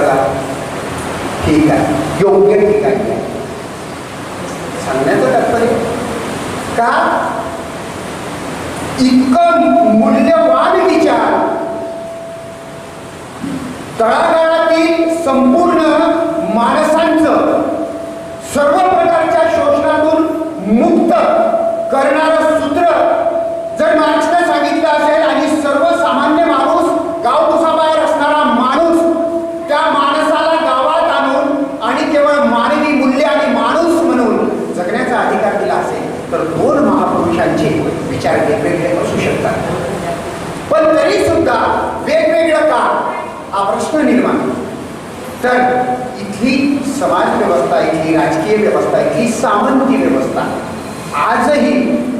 त्याला ठीक आहे. योग्य ठिकाणी आहे. सांगण्याचं तात्पर्य? का? इतकं मूल्यवान विचार. तळागाळातील संपूर्ण माणसांचं सर्व प्रकारच्या शोषणातून मुक्त करणार सूत्र जर मार्क्सने सांगितलं असेल आणि सर्वसामान्य माणूस गावकुसाबाहेर असणारा माणूस त्या माणसाला गावात आणून आणि केवळ मानवी मूल्य आणि माणूस म्हणून जगण्याचा अधिकार दिला असेल तर दोन महापुरुषांचे विचार वेगवेगळे असू शकतात पण तरी सुद्धा वेगवेगळं का हा प्रश्न निर्माण होतो. तर इथली समाज व्यवस्था इथली राजकीय व्यवस्था इथली सामंती व्यवस्था आजही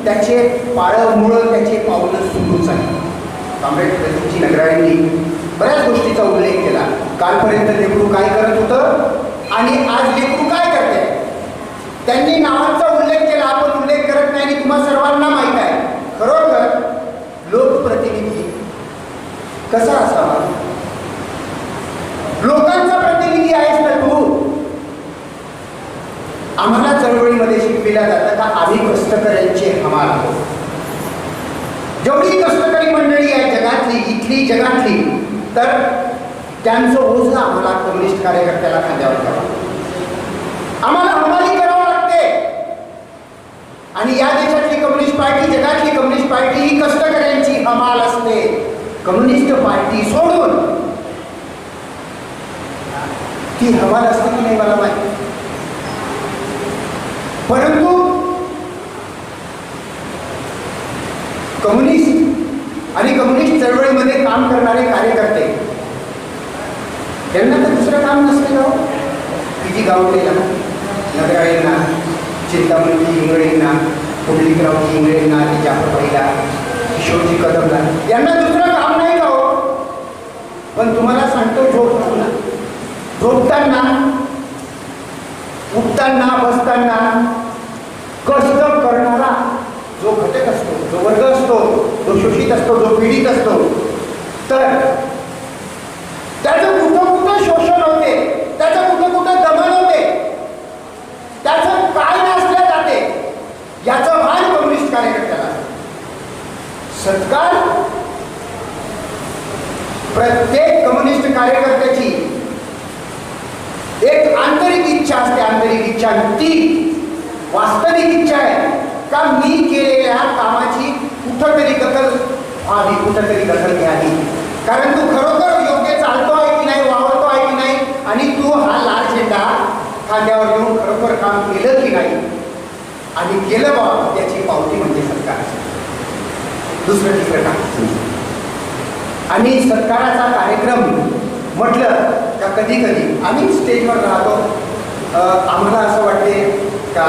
त्याचे पाळमुळं त्याचे पावलं सुरूच आहे कॉम्रेड प्रदीपजी नगराळेंनी बऱ्याच गोष्टीचा उल्लेख केला. कालपर्यंत लेकरू काय करत होतं आणि आज लेकरू काय करते त्यांनी नावांचा उल्लेख केला आपण उल्लेख करत नाही आणि तुम्हा सर्वांना माहीत आहे. खरोखर लोकप्रतिनिधी कसा असावा? लोकांचा प्रतिनिधी आहेच आम्हाला चळवळीमध्ये शिकविल्या जातं का आम्ही कष्टकऱ्यांचे हमाल आहोत. जेवढी कष्टकरी मंडळी आहे जगातली इथली जगातली तर त्यांचं ओझ आम्हाला कम्युनिस्ट कार्यकर्त्याला खांद्यावर करावं आम्हाला हमाली करावं लागते. आणि या देशातली कम्युनिस्ट पार्टी जगातली कम्युनिस्ट पार्टी ही कष्टकऱ्यांची हमाल असते. कम्युनिस्ट पार्टी सोडून ती हमाल असते की नाही मला माहिती परंतु कम्युनिस्ट आणि कम्युनिस्ट चळवळीमध्ये काम करणारे कार्यकर्ते. यांना तर दुसरं काम नसते गाव हो. किती गावडेला नगराळींना चिंतामणी इंगळींना पुंडलिकराव इंगळींना जाफरबाईला किशोरजी कदमला. यांना दुसरं काम नाही गाव हो. पण तुम्हाला सांगतो झोपताना झोपताना उठताना बसताना कष्ट करणारा जो घटक असतो जो वर्ग असतो जो शोषित असतो जो पीडित असतो तर त्याचं कुठं कुठं शोषण होते त्याचं कुठं कुठं दमन होते त्याचं काय नाचल्या जाते याचं भान कम्युनिस्ट कार्यकर्त्याला सत्कार? प्रत्येक कम्युनिस्ट कार्यकर्त्याची एक आंतरिक इच्छा असते आंतरिक इच्छा ती वास्तविक इच्छा आहे. का मी तरी दखल आधी कुठंतरी दखल घ्यावी कारण तू खरोखर योग्य चालतो आहे की नाही वावरतो आहे की नाही आणि तू हा लाल झेंडा खांद्यावर घेऊन खरोखर काम केलं की नाही आणि केलं बा त्याची पावती म्हणजे सरकार. दुसरं तिसरं काय? आणि सत्काराचा कार्यक्रम म्हटलं का कधी कधी आम्ही स्टेजवर राहतो. आम्हाला असं वाटते का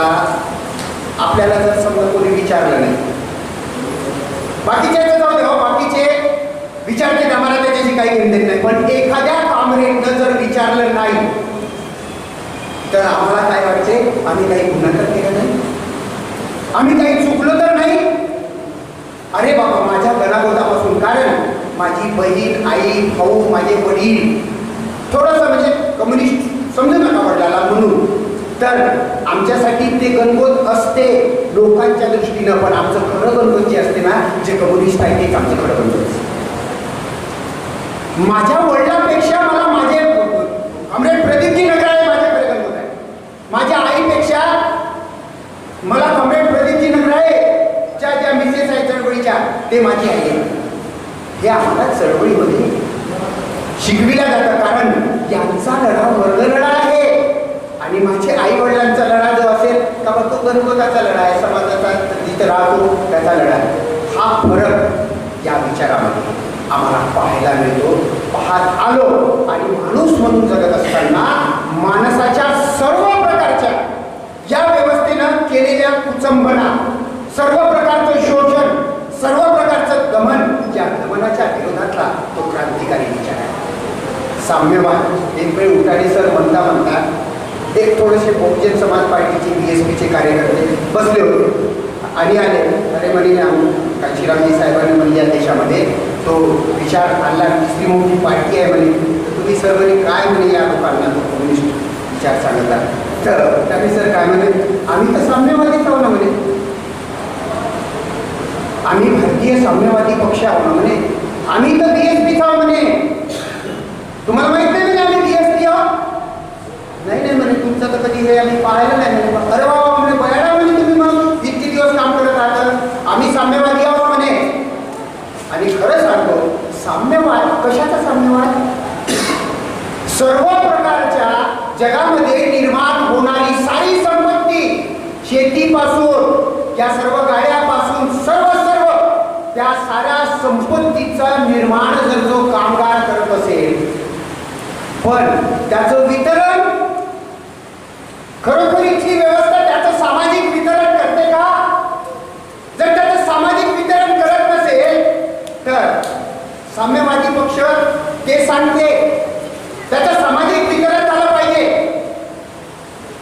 आपल्याला जर समजा कोणी विचारलं नाही बाकीचे जाऊ दे हो बाकीचे विचारते आम्हाला त्याच्याशी काही घेणं नाही. पण एखाद्या कामरेटनं जर विचारलं नाही तर आम्हाला काय वाटते? आम्ही काही गुन्हा तर केला नाही. आम्ही काही चुकलो तर नाही. अरे बाबा माझ्या गणागोतापासून कारण माझी बहीण आई भाऊ माझे वडील थोडंसं म्हणजे कम्युनिस्ट समजू नका वडिलाला म्हणून. तर आमच्यासाठी ते गणगोत असते लोकांच्या दृष्टीनं पण आमचं खरं गणगोत जे असते ना जे कम्युनिस्ट आहे तेच आमचं खरं गणगोत असते. माझ्या वडिलांपेक्षा मला माझे कॉम्रेड प्रदीपजी नगराळे माझे गणगोत आहे माझ्या आईपेक्षा मला कॉम्रेड प्रदीपजी नगराळे च्या ज्या मिसेस आहेत चळवळीच्या ते माझी आई हे आम्हाला चळवळीमध्ये शिकविल्या जातं कारण यांचा लढा वर्ग लढा आणि माझे आई वडिलांचा लढा जो असेल तर मग तो गणगोताचा लढा आहे समाजाचा जिथं राहतो त्याचा लढा आहे. हा फरक या विचारामध्ये आम्हाला पाहायला मिळतो. पाहत आलो आणि माणूस म्हणून जगत असताना माणसाच्या सर्व प्रकारच्या या व्यवस्थेनं केलेल्या कुचंबना सर्व प्रकारचं शोषण सर्व प्रकारचं दमन या दमनाच्या विरोधातला तो क्रांतिकारी विचार आहे. साम्यवाद एक वेळ उठाणे सर म्हणता म्हणतात एक थोडेसे बहुजन समाज पार्टीचे बी एस पीचे कार्यकर्ते बसले होते. आणि आले. अरे म्हणे काशीरामजी साहेबांनी म्हणजे या देशामध्ये तो विचार आणला. दुसरी मोठी पार्टी आहे म्हणे. तर तुम्ही सर म्हणे काय म्हणे या लोकांना? तो कम्युनिस्ट विचार सांगितला तर त्याने सर काय म्हणे आम्ही तर साम्यवादीच आहो ना म्हणे. आम्ही भारतीय साम्यवादी पक्ष आहो ना म्हणे. आम्ही तर बी एस पीच आहो म्हणे. तुम्हाला माहीत नाही म्हणे आम्ही बी एस पी आहोत नाही नाही म्हणे तुमचं हे आम्ही पाहायला नाही म्हणे अरे बाबा म्हणे बयाडा म्हणे तुम्ही मग इतके दिवस काम करत आहात आम्ही साम्यवादी आहोत म्हणे. आणि खरं सांगतो साम्यवाद कशाचा साम्यवाद? सर्व प्रकारच्या जगामध्ये निर्माण होणारी सारी संपत्ती शेतीपासून या सर्व गाड्यापासून सर्व सर्व त्या साऱ्या संपत्तीचा निर्माण जर जो कामगार करत असेल पण त्याचं वितरण खरोखरीची व्यवस्था त्याचं सामाजिक वितरण करते का? जर त्याचं सामाजिक वितरण करत नसेल तर साम्यवादी पक्ष ते सांगते त्याचं सामाजिक वितरण झालं पाहिजे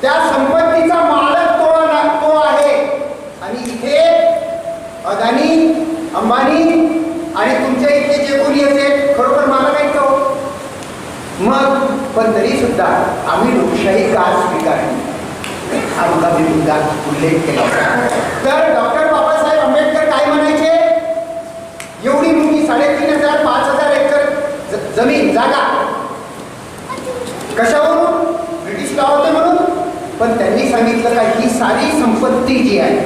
त्या संपत्तीचा मालक तो ना- तो आहे आणि इथे अदानी अंबानी आणि तुमच्या इथे जे कोणी असेल खरोखर मला काही का हो? मग पण तरी सुद्धा आम्ही लोकशाही का स्वीकारली मध्ये सुद्धा उल्लेख केला होता. तर डॉक्टर बाबासाहेब आंबेडकर काय म्हणायचे? एवढी मोठी साडेतीन हजार पाच हजार एकर जमीन जागा. कशावरून? ब्रिटिश लॉ होते म्हणून. पण त्यांनी सांगितलं का ही सारी संपत्ती जी आहे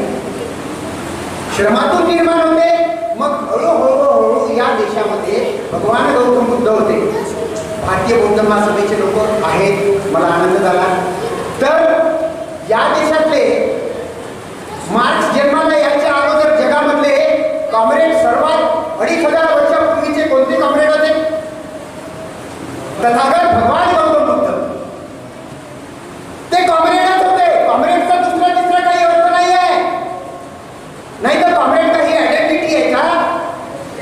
श्रमातून निर्माण होते. मग हळूहळू हळू या देशामध्ये भगवान गौतम बुद्ध होते. भारतीय बौद्ध महासभेचे लोक आहेत. मला आनंद झाला. तर या देशात मार्क्स जन्माला यांच्या अगोदर जगामधले कॉम्रेड सर्वात अडीच हजार वर्षापूर्वीचे कोणते कॉम्रेड होते? तथागत भगवान गौतम बुद्ध ते कॉम्रेडच होते. कॉम्रेडचा दुसरा तिसरा काही अर्थ नाही आहे नाही तर कॉम्रेड काही आयडेंटिटी आहे का?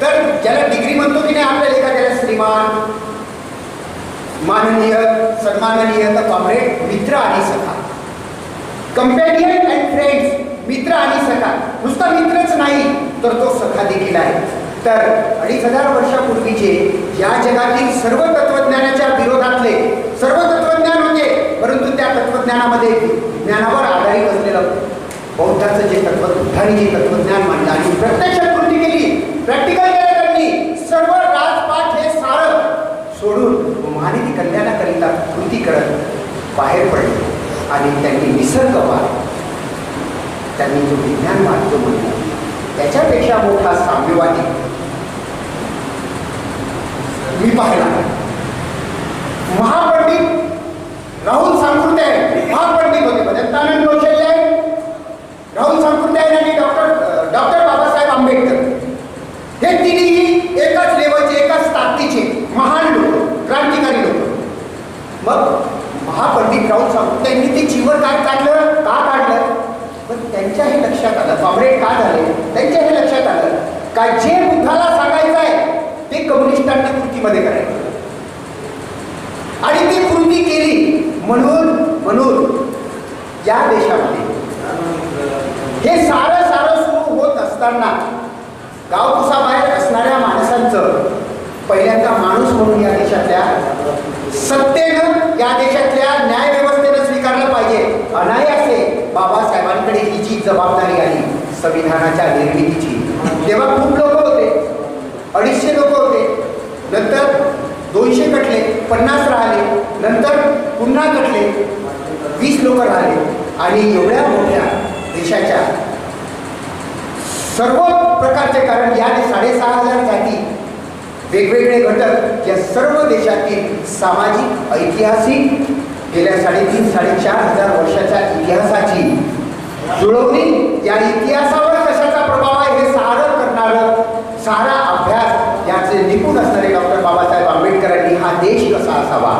तर ज्याला डिग्री म्हणतो की नाही आपल्या एखाद्याला श्रीमान. माननीय सन्माननीय तर कॉम्रेड मित्र आणि सखा. कंपॅनियन अँड फ्रेंड्स नुसता मित्रच नाही तर तो सखा देखील आहे. तर अडीच हजार वर्षापूर्वीचे या जगातील सर्व तत्वज्ञानाच्या विरोधातले सर्व तत्वज्ञान होते परंतु त्या तत्वज्ञानामध्ये ज्ञानावर आधारित असलेलं बौद्धाचं जे तत्व बुद्धाने जे तत्वज्ञान मांडलं आणि प्रत्यक्षात कृती केली प्रॅक्टिकल केलं त्यांनी. सर्व राजपाठ हे सारं सोडून मानवी कल्याणाकरिता कृती करत बाहेर पडले आणि त्यांनी निसर्ग निसर्गवाद त्यांनी जो विज्ञानवाद जो म्हणला त्याच्यापेक्षा मोठा साम्यवादी मी पाहिला. महापंडित राहुल सांकृते महापंडित होते. म्हणजे भजंतानंद कौशल्य आहे. राहुल सांकृते आहे आणि डॉक्टर डॉक्टर बाबासाहेब आंबेडकर. हे तिन्ही एकाच लेवलचे एकाच ताकदीचे महान लोक क्रांतिकारी लोक. मग महापंडित राहुल सांकृते यांनी ते जीवन काय काढलं? का काढलं? पण त्यांच्या हे लक्षात आलं. बाबरे का झाले? त्यांच्या हे लक्षात आलं. का जे बुद्धाला सांगायचं आहे ते कम्युनिस्टांनी कृतीमध्ये करायचं. आणि ती कृती केली म्हणून म्हणून या देशामध्ये हे सारं सारं सुरू होत असताना गावकुसाबाहेर असणाऱ्या माणसांचं पहिल्यांदा माणूस म्हणून या देशातल्या सत्तेनं या देशातल्या न्याय व्यवस्थेनं स्वीकारलं पाहिजे अनायासे बाबासाहेबांकडे ही जी जबाबदारी आली संविधानाच्या निर्मितीची. तेव्हा खूप लोक होते. अडीचशे लोक होते. नंतर दोनशे कटले पन्नास राहिले. नंतर पुन्हा कटले वीस लोक राहिले. आणि एवढ्या मोठ्या देशाच्या सर्व प्रकारचे कारण या साडेसहा हजार जाती वेगवेगळे घटक या सर्व देशातील सामाजिक ऐतिहासिक गेल्या साडेतीन साडेचार हजार वर्षाच्या इतिहासाची जुळवणी या इतिहासावर कशाचा प्रभाव आहे हे सारं करणारं सारा अभ्यास याचे निपुण असणारे डॉक्टर बाबासाहेब आंबेडकरांनी हा देश कसा असावा?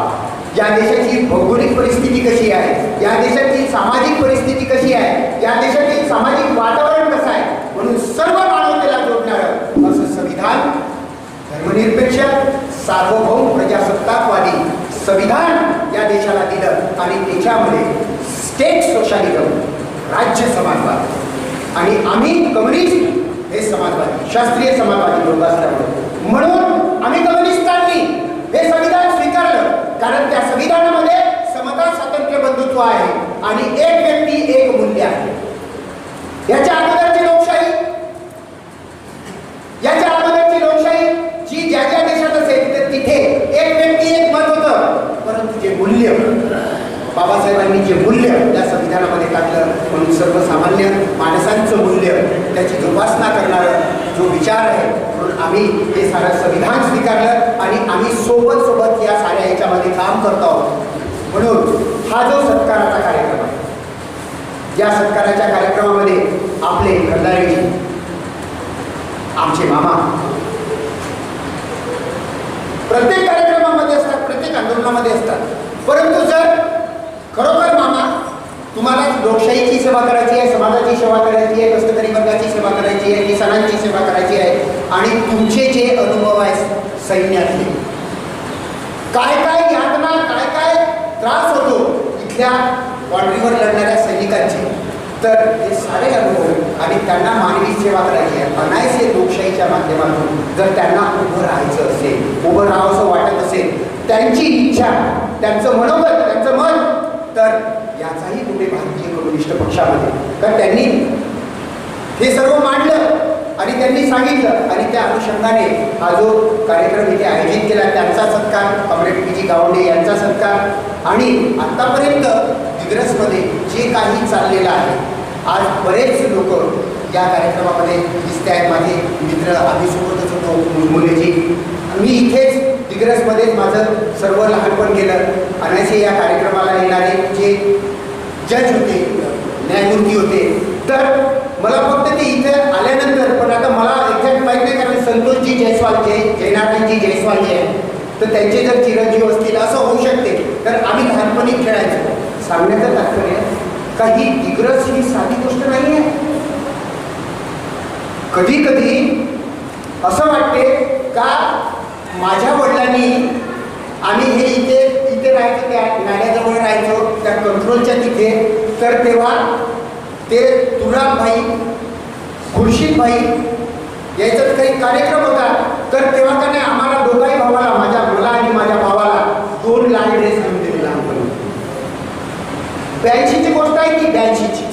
या देशाची भौगोलिक परिस्थिती कशी आहे? या देशाची सामाजिक परिस्थिती कशी आहे? या देशातील सामाजिक वातावरण कसं आहे? म्हणून सर्व मानवतेला जोडणारं असं संविधान धर्मनिरपेक्ष सार्वभौम प्रजासत्ताकवादी संविधान या देशाला दिलं आणि त्याच्यामध्ये स्टेट सोशालिझम राज्य समाजवाद. आणि आम्ही कम्युनिस्ट हे समाजवादी शास्त्रीय समाजवादी लोक असल्यामुळे. म्हणून आम्ही कम्युनिस्टांनी हे संविधान स्वीकारलं. कारण त्या संविधानामध्ये समता स्वातंत्र्य बंधुत्व आहे आणि एक व्यक्ती एक मूल्य आहे. याच्या अगोदरची लोकशाही याच्या अगोदरची लोकशाही जी ज्या ज्या देशात असेल तर तिथे एक व्यक्ती एक मत होतं परंतु जे मूल्य बाबासाहेबांनी जे मूल्य त्या संविधानामध्ये टाकलं म्हणून सर्वसामान्य माणसांचं मूल्य त्याची जोपासना करणारं जो विचार आहे म्हणून आम्ही हे सारं संविधान स्वीकारलं आणि आम्ही सोबत सोबत या साऱ्या ह्याच्यामध्ये काम करतो आहोत. म्हणून हा जो सत्काराचा कार्यक्रम आहे या सत्काराच्या कार्यक्रमामध्ये आपले खंडाळी आमचे मामा प्रत्येक कार्यक्रमामध्ये असतात प्रत्येक आंदोलनामध्ये असतात. परंतु जर खरोखर मामा तुम्हाला लोकशाहीची सेवा करायची आहे समाजाची सेवा करायची आहे कसं संघाची सेवा करायची आहे किसानांची सेवा करायची आहे आणि तुमचे जे अनुभव आहेत सैन्यातले. काय काय यातना काय काय त्रास होतो इथल्या बॉर्डरीवर लढणाऱ्या सैनिकांचे. तर हे सारे अनुभव आणि त्यांना मानवी सेवा करायची आहे. अनायसे लोकशाहीच्या माध्यमातून जर त्यांना उभं राहायचं असेल उभं राहावंसं वाटत असेल त्यांची इच्छा त्यांचं मनोबल त्यांचं मन तर याचाही तुम्ही भारतीय कम्युनिस्ट पक्षामध्ये तर त्यांनी हे सर्व मांडलं आणि त्यांनी सांगितलं. आणि त्या अनुषंगाने हा जो कार्यक्रम इथे आयोजित केला त्यांचा सत्कार कॉम्रेड पी जी गावंडे यांचा सत्कार. आणि आत्तापर्यंत दिग्रसमध्ये जे काही चाललेलं आहे आज बरेच लोक या कार्यक्रमामध्ये दिसते आहेत माझे मित्र आम्ही होतो मुलमुलेजी मी इथेच दिग्रसमध्येच माझं सर्व लहानपण केलं. अनायसे या कार्यक्रमाला येणारे जे जज होते न्यायमूर्ती होते तर मला फक्त ते इथे आल्यानंतर पण आता मला एक्झॅक्ट माहीत नाही कारण संतोषजी जयस्वालचे जे जयनारायणजी आहेत. तर त्यांचे जर चिरंजीव असतील असं होऊ शकते. तर आम्ही लहानपणी खेळायचो. सांगण्याचं तात्पर्य का ही दिग्रस ही साधी गोष्ट नाही आहे कधी कधी असं वाटते का माझ्या वडिलांनी आम्ही हे इथे इथे राहायचो त्या नाण्याजवळ राहायचो त्या कंट्रोलच्या तिथे. तर तेव्हा ते तुळाभाई खुर्शीदभाई यायचा काही कार्यक्रम होता. तर तेव्हा त्याने आम्हाला दोघाही भावाला माझ्या मुला आणि माझ्या भावाला दोन लाल ड्रेस घेऊन दिलेला ब्याऐंशीची गोष्ट आहे की ब्याऐंशीची.